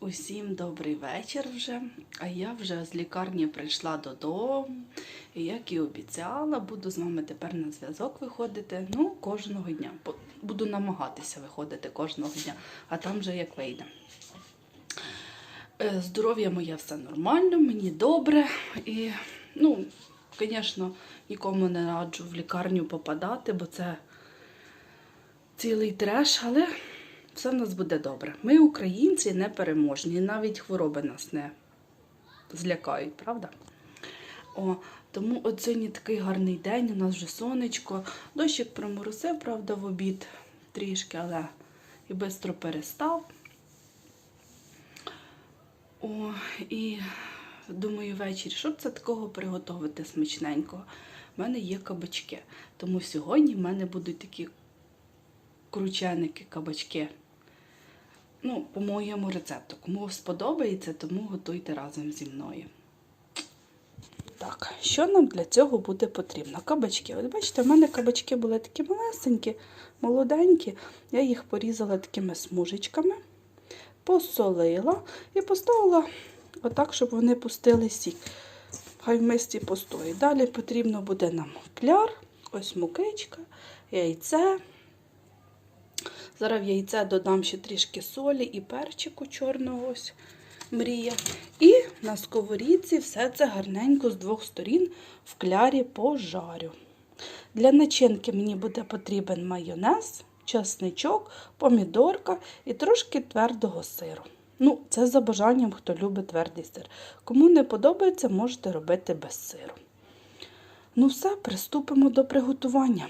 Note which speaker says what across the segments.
Speaker 1: Усім добрий вечір вже. А я вже з лікарні прийшла додому. І як і обіцяла, буду з вами тепер на зв'язок виходити. Ну, кожного дня. Буду намагатися виходити кожного дня, а там вже як вийде. Е, Здоров'я моє все нормально, мені добре. І, ну, звісно, нікому не раджу в лікарню попадати, бо це цілий треш, але все в нас буде добре. Ми, українці, непереможні, навіть хвороби нас не злякають, правда? О, тому от сьогодні такий гарний день, у нас вже сонечко. Дощик проморосив, правда, в обід трішки, але і швидко перестав. О, і думаю, ввечері, що б це такого приготувати смачненького? У мене є кабачки. Тому сьогодні в мене будуть такі крученики, кабачки. Ну, по моєму рецепту. Кому сподобається, тому готуйте разом зі мною. Так, що нам для цього буде потрібно? Кабачки. От бачите, в мене кабачки були такі малесенькі, молоденькі. Я їх порізала такими смужечками, посолила і поставила отак, щоб вони пустили сік. Хай в мисці постоїть. Далі потрібно буде нам кляр, ось мукичка, яйце. Зараз в яйце додам ще трішки солі і перчику чорного ось мрія. І на сковорідці все це гарненько з двох сторін в клярі пожарю. Для начинки мені буде потрібен майонез, чесничок, помідорка і трошки твердого сиру. Ну, це за бажанням, хто любить твердий сир. Кому не подобається, можете робити без сиру. Ну все, приступимо до приготування.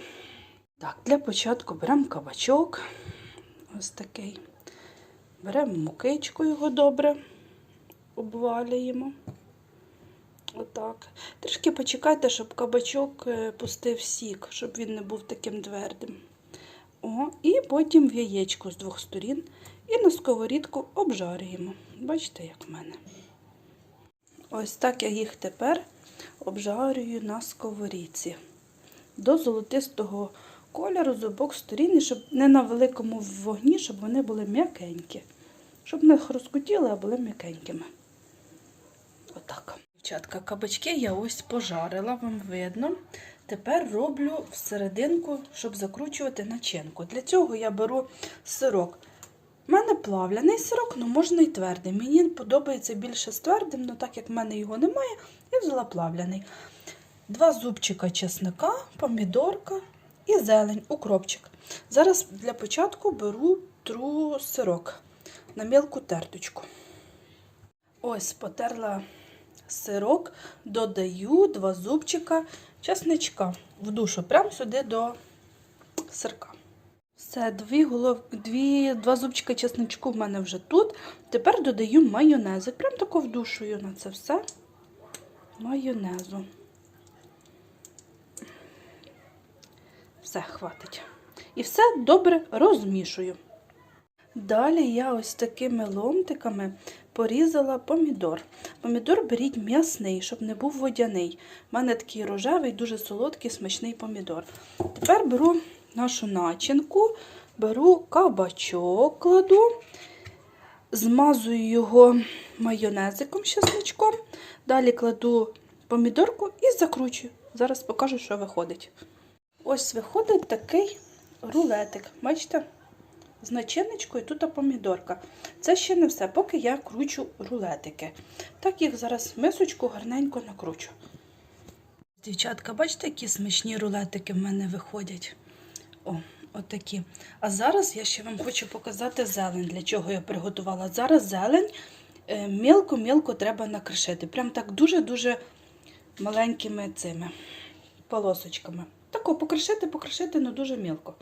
Speaker 1: Так, для початку беремо кабачок. Ось такий. Беремо мукичку його добре, обвалюємо. Отак. Трішки почекайте, щоб кабачок е, пустив сік, щоб він не був таким твердим. О, і потім в яєчко з двох сторін і на сковорідку обжарюємо. Бачите, як в мене. Ось так я їх тепер обжарюю на сковорідці. До золотистого кольору з обох сторін, щоб не на великому вогні, щоб вони були м'якенькі. Щоб не розкутіли, а були м'якенькими. Отак. Дівчатка, кабачки я ось пожарила, вам видно. Тепер роблю всерединку, щоб закручувати начинку. Для цього я беру сирок. У мене плавляний сирок, але можна і твердий. Мені подобається більше з твердим, але так як в мене його немає, я взяла плавляний. Два зубчика чесника, помідорка і зелень, укропчик. Зараз для початку беру тру сирок на мілку терточку. Ось потерла сирок, додаю два зубчика чесничка в душу, прямо сюди до сирка. Все, дві голов... дві... два зубчика чесничку в мене вже тут. Тепер додаю майонезик. Прям тако вдушую на це все. Майонезу. Все, хватить. І все добре розмішую. Далі я ось такими ломтиками порізала помідор. Помідор беріть м'ясний, щоб не був водяний. У мене такий рожевий, дуже солодкий, смачний помідор. Тепер беру нашу начинку, беру кабачок, кладу, змазую його майонезиком з чесничком. Далі кладу помідорку і закручую. Зараз покажу, що виходить. Ось виходить такий рулетик. Бачите? З начиночкою тут помідорка. Це ще не все, поки я кручу рулетики. Так їх зараз мисочку гарненько накручу. Дівчатка, бачите, які смачні рулетики в мене виходять? О, отакі. А зараз я ще вам хочу показати зелень, для чого я приготувала. Зараз зелень е, мілко-мілко треба накришити. Прям так дуже-дуже маленькими цими полосочками. Тако покришити, покришити, але дуже мілко.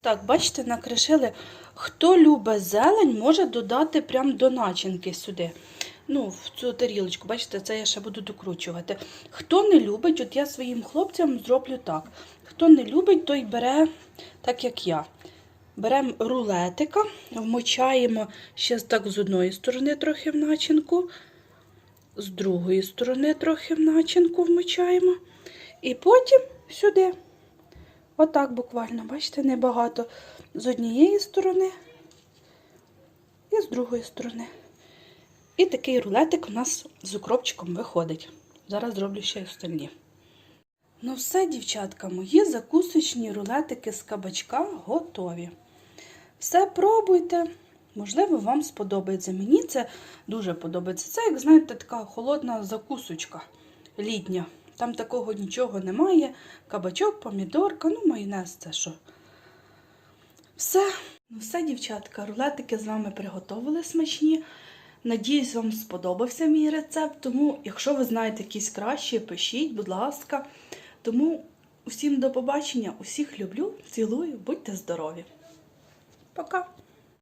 Speaker 1: Так, бачите, накришили. Хто любить зелень, може додати прям до начинки сюди. Ну, в цю тарілочку, бачите, це я ще буду докручувати. Хто не любить, от я своїм хлопцям зроблю так. Хто не любить, той бере так, як я. Беремо рулетика, вмочаємо ще так з одної сторони трохи в начинку, з другої сторони трохи в начинку вмочаємо. І потім сюди. Отак буквально, бачите, небагато з однієї сторони і з другої сторони. І такий рулетик у нас з укропчиком виходить. Зараз зроблю ще й остальні. Ну все, дівчатка, мої закусочні рулетики з кабачка готові. Все пробуйте. Можливо, вам сподобається. Мені це дуже подобається. Це, як знаєте, така холодна закусочка літня. Там такого нічого немає. Кабачок, помідорка, ну, майонез це що. Все. Ну все, дівчатка, рулетики з вами приготували смачні. Надіюсь, вам сподобався мій рецепт. Тому, якщо ви знаєте якісь кращі, пишіть, будь ласка. Тому усім до побачення, усіх люблю, цілую, будьте здорові. Пока!